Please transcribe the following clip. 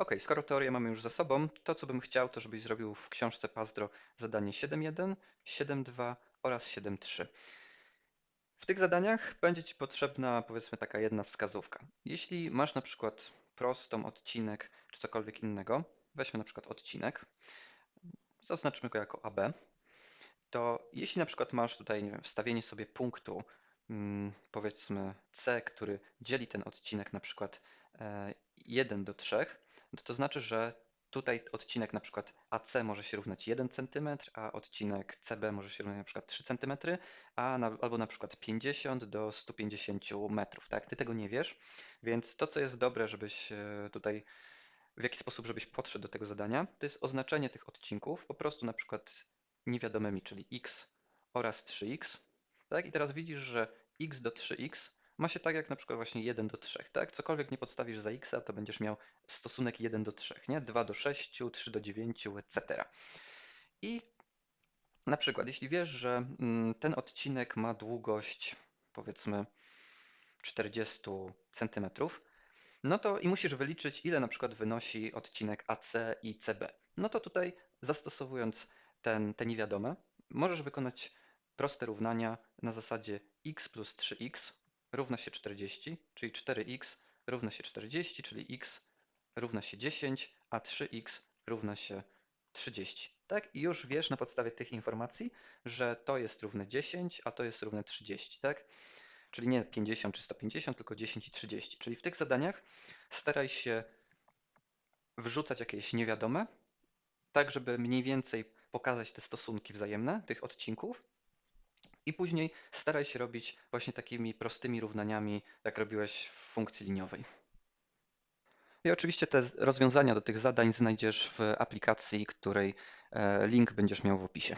Ok, skoro teorię mamy już za sobą, to co bym chciał, to żebyś zrobił w książce Pazdro zadanie 7.1, 7.2 oraz 7.3. W tych zadaniach będzie Ci potrzebna powiedzmy taka jedna wskazówka. Jeśli masz na przykład prostą, odcinek czy cokolwiek innego, weźmy na przykład odcinek, zaznaczmy go jako AB, to jeśli na przykład masz tutaj nie wiem, wstawienie sobie punktu mm, powiedzmy C, który dzieli ten odcinek na przykład e, 1 do 3, to znaczy, że tutaj odcinek na przykład AC może się równać 1 cm, a odcinek CB może się równać na przykład 3 cm, a na, albo na przykład 50 do 150 metrów, tak? Ty tego nie wiesz, więc to, co jest dobre, żebyś e, tutaj w jaki sposób, żebyś podszedł do tego zadania, to jest oznaczenie tych odcinków po prostu na przykład niewiadomymi, czyli x oraz 3x, tak? I teraz widzisz, że x do 3x ma się tak jak na przykład właśnie 1 do 3, tak? Cokolwiek nie podstawisz za x, to będziesz miał stosunek 1 do 3, nie? 2 do 6, 3 do 9, etc. I na przykład, jeśli wiesz, że mm, ten odcinek ma długość powiedzmy 40 cm, no to i musisz wyliczyć, ile na przykład wynosi odcinek AC i CB. No to tutaj zastosowując ten, te niewiadome, możesz wykonać proste równania na zasadzie x plus 3x równa się 40, czyli 4x równa się 40, czyli x równa się 10, a 3x równa się 30. Tak? I już wiesz na podstawie tych informacji, że to jest równe 10, a to jest równe 30. Tak? Czyli nie 50 czy 150, tylko 10 i 30. Czyli w tych zadaniach staraj się wrzucać jakieś niewiadome, tak żeby mniej więcej pokazać te stosunki wzajemne tych odcinków i później staraj się robić właśnie takimi prostymi równaniami, jak robiłeś w funkcji liniowej. I oczywiście te rozwiązania do tych zadań znajdziesz w aplikacji, której e, link będziesz miał w opisie.